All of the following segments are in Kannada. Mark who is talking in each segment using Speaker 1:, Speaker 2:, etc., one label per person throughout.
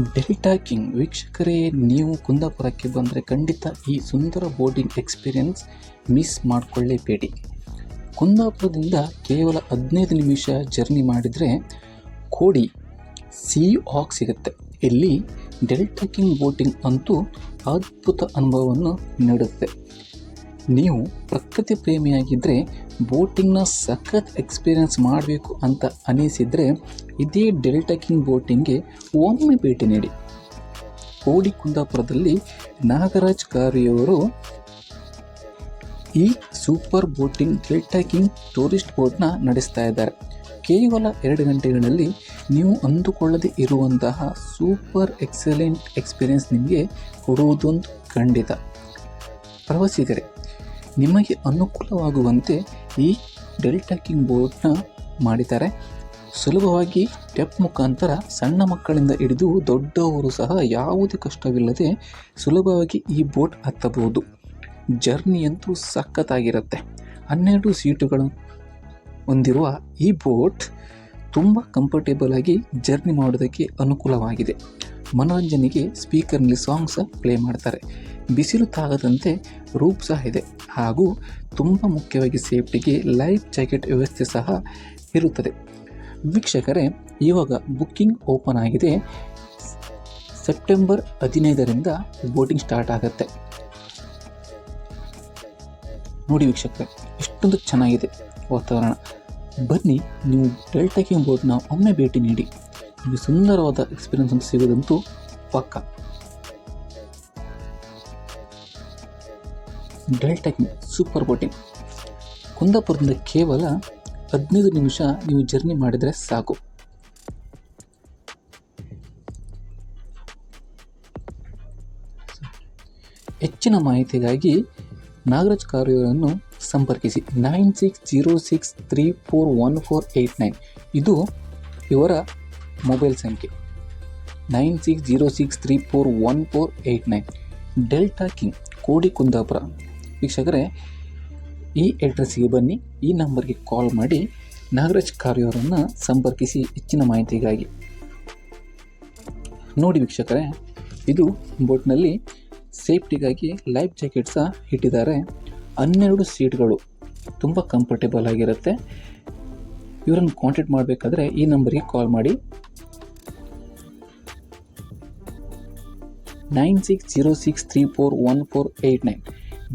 Speaker 1: ಡೆಲ್ಟಾ ಕಿಂಗ್ ವೀಕ್ಷಕರೇ, ನೀವು ಕುಂದಾಪುರಕ್ಕೆ ಬಂದರೆ ಖಂಡಿತ ಈ ಸುಂದರ ಬೋಟಿಂಗ್ ಎಕ್ಸ್ಪೀರಿಯನ್ಸ್ ಮಿಸ್ ಮಾಡಿಕೊಳ್ಳೇಬೇಡಿ. ಕುಂದಾಪುರದಿಂದ ಕೇವಲ ಹದಿನೈದು ನಿಮಿಷ ಜರ್ನಿ ಮಾಡಿದರೆ ಕೋಡಿ ಸಿ ಹಾಕ್ ಸಿಗುತ್ತೆ. ಇಲ್ಲಿ ಡೆಲ್ಟಾ ಕಿಂಗ್ ಬೋಟಿಂಗ್ ಅಂತೂ ಅದ್ಭುತ ಅನುಭವವನ್ನು ನೀಡುತ್ತೆ. ನೀವು ಪ್ರಕೃತಿ ಪ್ರೇಮಿಯಾಗಿದ್ದರೆ ಬೋಟಿಂಗ್ನ ಸಖತ್ ಎಕ್ಸ್ಪೀರಿಯನ್ಸ್ ಮಾಡಬೇಕು ಅಂತ ಅನಿಸಿದರೆ ಇದೇ ಡೆಲ್ಟಾ ಕಿಂಗ್ ಬೋಟಿಂಗ್ಗೆ ಒಮ್ಮೆ ಭೇಟಿ ನೀಡಿ. ಕೋಡಿ ಕುಂದಾಪುರದಲ್ಲಿ ನಾಗರಾಜ್ ಕಾರಿಯವರು ಈ super boating Delta King tourist ಬೋಟ್ನ ನಡೆಸ್ತಾ ಇದ್ದಾರೆ. ಕೇವಲ ಎರಡು ಗಂಟೆಗಳಲ್ಲಿ ನೀವು ಅಂದುಕೊಳ್ಳದೆ ಇರುವಂತಹ ಸೂಪರ್ ಎಕ್ಸಲೆಂಟ್ ಎಕ್ಸ್ಪೀರಿಯೆನ್ಸ್ ನಿಮಗೆ ಕೊಡುವುದೊಂದು ಖಂಡಿತ. ಪ್ರವಾಸಿಗರೇ ನಿಮಗೆ ಅನುಕೂಲವಾಗುವಂತೆ ಈ ಡೆಲ್ಟಾ ಕಿಂಗ್ ಬೋರ್ಡ್ನ ಮಾಡಿದ್ದಾರೆ. ಸುಲಭವಾಗಿ ಟೆಪ್ ಮುಖಾಂತರ ಸಣ್ಣ ಮಕ್ಕಳಿಂದ ಹಿಡಿದು ದೊಡ್ಡವರು ಸಹ ಯಾವುದೇ ಕಷ್ಟವಿಲ್ಲದೆ ಸುಲಭವಾಗಿ ಈ ಬೋಟ್ ಹತ್ತಬಹುದು. ಜರ್ನಿ ಅಂತೂ ಸಖತ್ತಾಗಿರುತ್ತೆ. ಹನ್ನೆರಡು ಸೀಟುಗಳು ಹೊಂದಿರುವ ಈ ಬೋಟ್ ತುಂಬ ಕಂಫರ್ಟೇಬಲ್ ಆಗಿ ಜರ್ನಿ ಮಾಡೋದಕ್ಕೆ ಅನುಕೂಲವಾಗಿದೆ. ಮನೋರಂಜನೆಗೆ ಸ್ಪೀಕರ್ನಲ್ಲಿ ಸಾಂಗ್ಸ ಪ್ಲೇ ಮಾಡ್ತಾರೆ. ಬಿಸಿಲು ತಾಗದಂತೆ ರೂಪ್ ಸಹ ಇದೆ. ಹಾಗೂ ತುಂಬ ಮುಖ್ಯವಾಗಿ ಸೇಫ್ಟಿಗೆ ಲೈಫ್ ಜಾಕೆಟ್ ವ್ಯವಸ್ಥೆ ಸಹ ಇರುತ್ತದೆ. ವೀಕ್ಷಕರೇ, ಇವಾಗ ಬುಕ್ಕಿಂಗ್ ಓಪನ್ ಆಗಿದೆ. ಸೆಪ್ಟೆಂಬರ್ ಹದಿನೈದರಿಂದ ಬೋಟಿಂಗ್ ಸ್ಟಾರ್ಟ್ ಆಗುತ್ತೆ. ನೋಡಿ ವೀಕ್ಷಕರೇ ಎಷ್ಟೊಂದು ಚೆನ್ನಾಗಿದೆ ವಾತಾವರಣ. ಬನ್ನಿ, ನೀವು ಡೆಲ್ಟಾಕಿಂಗ್ ಬೋಟ್ನ ಒಮ್ಮೆ ಭೇಟಿ ನೀಡಿ. ನಿಮಗೆ ಸುಂದರವಾದ ಎಕ್ಸ್ಪೀರಿಯನ್ಸ್ ಅಂತ ಸಿಗೋದಂತೂ ಪಕ್ಕ. ಡೆಲ್ಟಾಕಿಂಗ್ ಸೂಪರ್ ಬೋಟಿಂಗ್ ಕುಂದಾಪುರದಿಂದ ಕೇವಲ ಹದಿನೈದು ನಿಮಿಷ ನೀವು ಜರ್ನಿ ಮಾಡಿದರೆ ಸಾಕು. ಹೆಚ್ಚಿನ ಮಾಹಿತಿಗಾಗಿ ನಾಗರಾಜ್ ಕಾರ್ಯವರನ್ನು ಸಂಪರ್ಕಿಸಿ. Nine six zero six three four one four eight nine. ಇದು ಇವರ ಮೊಬೈಲ್ ಸಂಖ್ಯೆ. Nine six zero six three four one four eight nine. Delta King, Kodi Kundapura. ವೀಕ್ಷಕರೇ, ಈ ಅಡ್ರೆಸ್ಸಿಗೆ ಬನ್ನಿ, ಈ ನಂಬರ್ಗೆ ಕಾಲ್ ಮಾಡಿ, ನಾಗರಾಜ್ ಕಾರ್ಯವರನ್ನು ಸಂಪರ್ಕಿಸಿ ಹೆಚ್ಚಿನ ಮಾಹಿತಿಗಾಗಿ. ನೋಡಿ ವೀಕ್ಷಕರೇ, ಇದು ಬೋಟ್ನಲ್ಲಿ ಸೇಫ್ಟಿಗಾಗಿ ಲೈಫ್ ಜಾಕೆಟ್ ಸಹ ಇಟ್ಟಿದ್ದಾರೆ. ಹನ್ನೆರಡು ಸೀಟ್ಗಳು ತುಂಬ ಕಂಫರ್ಟೇಬಲ್ ಆಗಿರುತ್ತೆ. ಇವರನ್ನು ಕಾಂಟ್ಯಾಕ್ಟ್ ಮಾಡಬೇಕಾದ್ರೆ ಈ ನಂಬರಿಗೆ ಕಾಲ್ ಮಾಡಿ. Nine six zero six three four one four eight nine.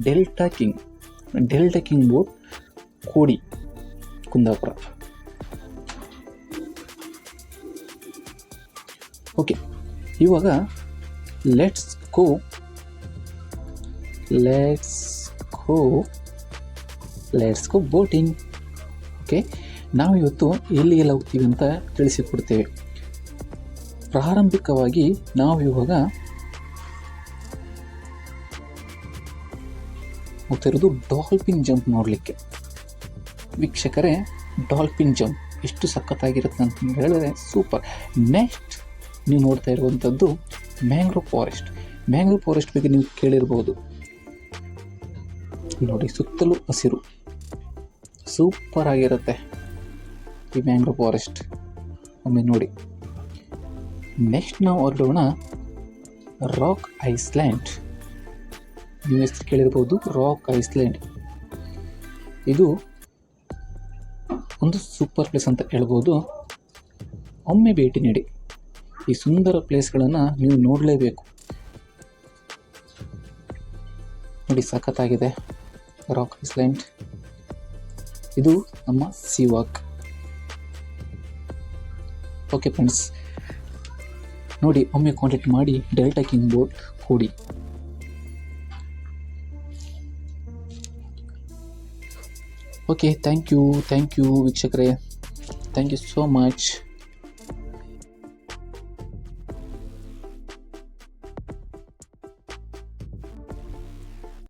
Speaker 1: Delta King Delta King boat Kodi, Kundapura. Okay, ಇವಾಗ let's go let's go let's go boating okay ನಾವು ಇವತ್ತು ಎಲ್ಲಿಗೆಲ್ಲ ಹೋಗ್ತೀವಿ ಅಂತ ತಿಳಿಸಿಕೊಡ್ತೇವೆ. ಪ್ರಾರಂಭಿಕವಾಗಿ ನಾವು ಇವಾಗ ಹೋಗ್ತಿರೋದು ಡಾಲ್ಫಿನ್ ಜಂಪ್ ನೋಡಲಿಕ್ಕೆ. ವೀಕ್ಷಕರೇ, ಡಾಲ್ಫಿನ್ ಜಂಪ್ ಎಷ್ಟು ಸಖತ್ತಾಗಿರುತ್ತೆ ಅಂತ ಹೇಳಿದ್ರೆ ಸೂಪರ್. ನೆಕ್ಸ್ಟ್ ನೀವು ನೋಡ್ತಾ ಇರುವಂಥದ್ದು ಮ್ಯಾಂಗ್ರೋವ್ ಫಾರೆಸ್ಟ್. ಮ್ಯಾಂಗ್ರೋವ್ ಫಾರೆಸ್ಟ್ ಬಗ್ಗೆ ನೀವು ಕೇಳಿರ್ಬೋದು. ನೋಡಿ, ಸುತ್ತಲೂ ಹಸಿರು. ಸೂಪರ್ ಆಗಿರುತ್ತೆ ಈ ಮ್ಯಾಂಗ್ರೋವ್ ಫಾರೆಸ್ಟ್. ಒಮ್ಮೆ ನೋಡಿ. ನೆಕ್ಸ್ಟ್ ನಾವು ಹೊರಡೋಣ ರಾಕ್ ಐಸ್ಲ್ಯಾಂಡ್. ನೀವು ಹೆಸರು ಕೇಳಿರ್ಬೋದು, ರಾಕ್ ಐಸ್ಲ್ಯಾಂಡ್ ಇದು ಒಂದು ಸೂಪರ್ ಪ್ಲೇಸ್ ಅಂತ ಹೇಳ್ಬೋದು. ಒಮ್ಮೆ ಭೇಟಿ ನೀಡಿ. ಈ ಸುಂದರ ಪ್ಲೇಸ್ಗಳನ್ನು ನೀವು ನೋಡಲೇಬೇಕು. ನೋಡಿ, ಸಖತ್ತಾಗಿದೆ. ರಾಕ್ ಐಸ್ಲ್ಯಾಂಡ್ ಇದು ನಮ್ಮ ಸಿವಾಕ್. ಓಕೆ ಫ್ರೆಂಡ್ಸ್, ನೋಡಿ, ಒಮ್ಮೆ ಕಾಂಟ್ಯಾಕ್ಟ್ ಮಾಡಿ Delta King boat Kodi. okay thank you thank you ವೀಕ್ಷಕರೇ ಥ್ಯಾಂಕ್ ಯು ಸೋ ಮಚ್